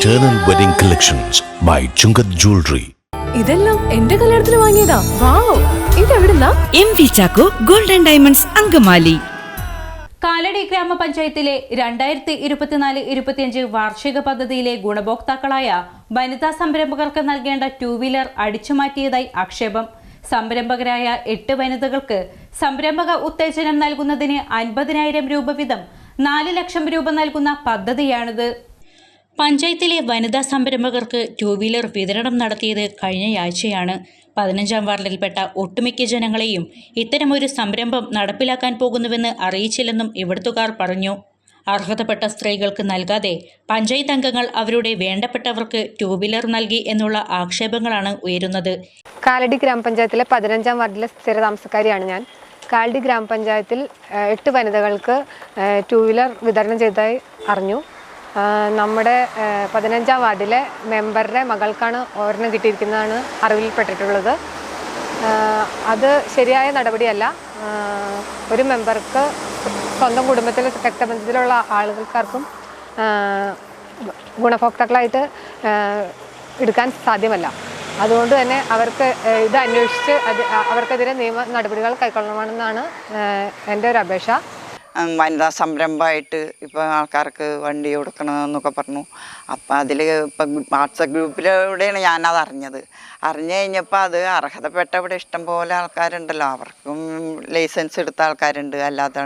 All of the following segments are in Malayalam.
Eternal Wedding Collections by Chungath Jewelry. ഇതെല്ലാം എന്റെ കല്യാണത്തിന് വാങ്ങിയതാ. Wow ഇതെവിടുന്നാ? M V Chacko golden diamonds Angamaly. Kalady ഗ്രാമപഞ്ചായത്തിലെ രണ്ടായിരത്തി ഇരുപത്തിനാല് ഇരുപത്തിയഞ്ച് വാർഷിക പദ്ധതിയിലെ ഗുണഭോക്താക്കളായ വനിതാ സംരംഭകർക്ക് നൽകേണ്ട ടൂ വീലർ അടിച്ചുമാറ്റിയതായി ആക്ഷേപം. സംരംഭകരായ എട്ട് വനിതകൾക്ക് സംരംഭക ഉത്തേജനം നൽകുന്നതിന് അൻപതിനായിരം രൂപ വീതം നാല് ലക്ഷം രൂപ നൽകുന്ന പദ്ധതിയാണിത്. പഞ്ചായത്തിലെ വനിതാ സംരംഭകർക്ക് ടൂ വീലർ വിതരണം നടത്തിയത് കഴിഞ്ഞയാഴ്ചയാണ്. പതിനഞ്ചാം വാർഡിൽപ്പെട്ട ഒട്ടുമിക്ക ജനങ്ങളെയും ഇത്തരമൊരു സംരംഭം നടപ്പിലാക്കാൻ പോകുന്നുവെന്ന് അറിയിച്ചില്ലെന്നും ഇവിടുത്തുകാർ പറഞ്ഞു. അർഹതപ്പെട്ട സ്ത്രീകൾക്ക് നൽകാതെ പഞ്ചായത്ത് അംഗങ്ങൾ അവരുടെ വേണ്ടപ്പെട്ടവർക്ക് ടൂ വീലർ നൽകി എന്നുള്ള ആക്ഷേപങ്ങളാണ് ഉയരുന്നത്. കാലടി ഗ്രാമപഞ്ചായത്തിലെ പതിനഞ്ചാം വാർഡിലെ സ്ഥിരതാമസക്കാരിയാണ് ഞാൻ. കാലടി ഗ്രാമപഞ്ചായത്തിൽ എട്ട് വനിതകൾക്ക് ടൂ വീലർ വിതരണം ചെയ്തതായി അറിഞ്ഞു. നമ്മുടെ പതിനഞ്ചാം വാർഡിലെ മെമ്പറുടെ മകൾക്കാണ് ഒരെണ്ണം കിട്ടിയിരിക്കുന്നതാണ് അറിവിൽപ്പെട്ടിട്ടുള്ളത്. അത് ശരിയായ നടപടിയല്ല. ഒരു മെമ്പർക്ക് സ്വന്തം കുടുംബത്തിൽ രക്തബന്ധത്തിലുള്ള ആളുകൾക്കാർക്കും ഗുണഭോക്താക്കളായിട്ട് എടുക്കാൻ സാധ്യമല്ല. അതുകൊണ്ട് തന്നെ അവർക്ക് ഇത് അന്വേഷിച്ച് അത് അവർക്കെതിരെ നിയമ നടപടികൾ കൈക്കൊള്ളണമെന്നാണ് എന്റെ ഒരു അപേക്ഷ. വനിതാ സംരംഭമായിട്ട് ഇപ്പോൾ ആൾക്കാർക്ക് വണ്ടി കൊടുക്കണമെന്നൊക്കെ പറഞ്ഞു. അപ്പം അതിൽ ഇപ്പം വാട്സപ്പ് ഗ്രൂപ്പിലൂടെയാണ് ഞാനത് അറിഞ്ഞത്. അറിഞ്ഞു കഴിഞ്ഞപ്പോൾ അത് അർഹതപ്പെട്ട ഇഷ്ടം പോലെ ആൾക്കാരുണ്ടല്ലോ. അവർക്കും ലൈസൻസ് എടുത്ത ആൾക്കാരുണ്ട്. അല്ലാത്ത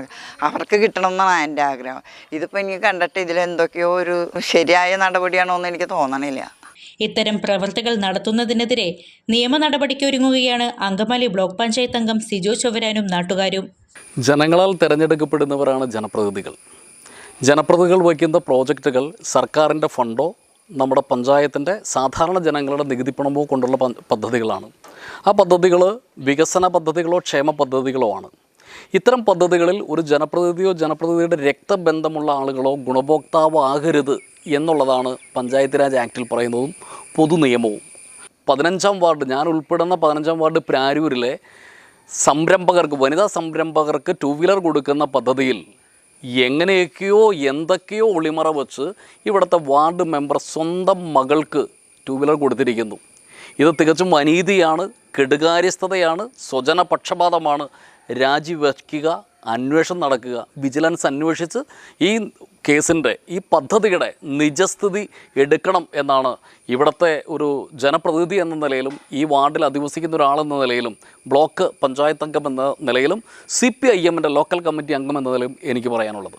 അവർക്ക് കിട്ടണം എന്നാണ് എന്റെ ആഗ്രഹം. ഇതിപ്പോൾ എനിക്ക് കണ്ടിട്ട് ഇതിലെന്തൊക്കെയോ ഒരു ശരിയായ നടപടിയാണോ എന്ന് എനിക്ക് തോന്നണില്ല. ഇത്തരം പ്രവൃത്തികൾ നടത്തുന്നതിനെതിരെ നിയമ നടപടിക്കൊരുങ്ങുകയാണ് അങ്കമാലി ബ്ലോക്ക് പഞ്ചായത്ത് അംഗം സിജോ ചൊവരാനും നാട്ടുകാരും. ജനങ്ങളാൽ തിരഞ്ഞെടുക്കപ്പെടുന്നവരാണ് ജനപ്രതിനിധികൾ. ജനപ്രതിനിധികൾ വയ്ക്കുന്ന പ്രോജക്റ്റുകൾ സർക്കാരിന്റെ ഫണ്ടോ നമ്മുടെ പഞ്ചായത്തിന്റെ സാധാരണ ജനങ്ങളുടെ നികുതിപ്പണമോ കൊണ്ടുള്ള പദ്ധതികളാണ്. ആ പദ്ധതികൾ വികസന പദ്ധതികളോ ക്ഷേമ പദ്ധതികളോ ആണ്. ഇത്തരം പദ്ധതികളിൽ ഒരു ജനപ്രതിനിധിയോ ജനപ്രതിനിധിയുടെ രക്തബന്ധമുള്ള ആളുകളോ ഗുണഭോക്താവാകരുത് എന്നുള്ളതാണ് പഞ്ചായത്ത് രാജ് ആക്ടിൽ പറയുന്നതും പൊതു നിയമവും പതിനഞ്ചാം വാർഡ് ഞാൻ ഉൾപ്പെടുന്ന പതിനഞ്ചാം വാർഡ് പ്രാരൂരിലെ സംരംഭകർക്ക് വനിതാ സംരംഭകർക്ക് ടൂ വീലർ കൊടുക്കുന്ന പദ്ധതിയിൽ എങ്ങനെയൊക്കെയോ എന്തൊക്കെയോ ഒളിമറ വെച്ച് ഇവിടുത്തെ വാർഡ് മെമ്പർ സ്വന്തം മകൾക്ക് ടൂ വീലർ കൊടുത്തിരിക്കുന്നു. ഇത് തികച്ചും അനീതിയാണ് കെടുകാര്യസ്ഥതയാണ് സ്വജനപക്ഷപാതമാണ് രാജിവെക്കുക അന്വേഷണം നടക്കുക വിജിലൻസ് അന്വേഷിച്ച് ഈ കേസിന്റെ ഈ പദ്ധതിയുടെ നിജസ്ഥിതി എടുക്കണം എന്നാണ് ഇവിടുത്തെ ഒരു ജനപ്രതിനിധി എന്ന നിലയിലും ഈ വാർഡിൽ അധിവസിക്കുന്ന ഒരാളെന്ന നിലയിലും ബ്ലോക്ക് പഞ്ചായത്ത് അംഗം എന്ന നിലയിലും സി പി ഐ എമ്മിന്റെ ലോക്കൽ കമ്മിറ്റി അംഗം എന്ന നിലയിലും എനിക്ക് പറയാനുള്ളത്.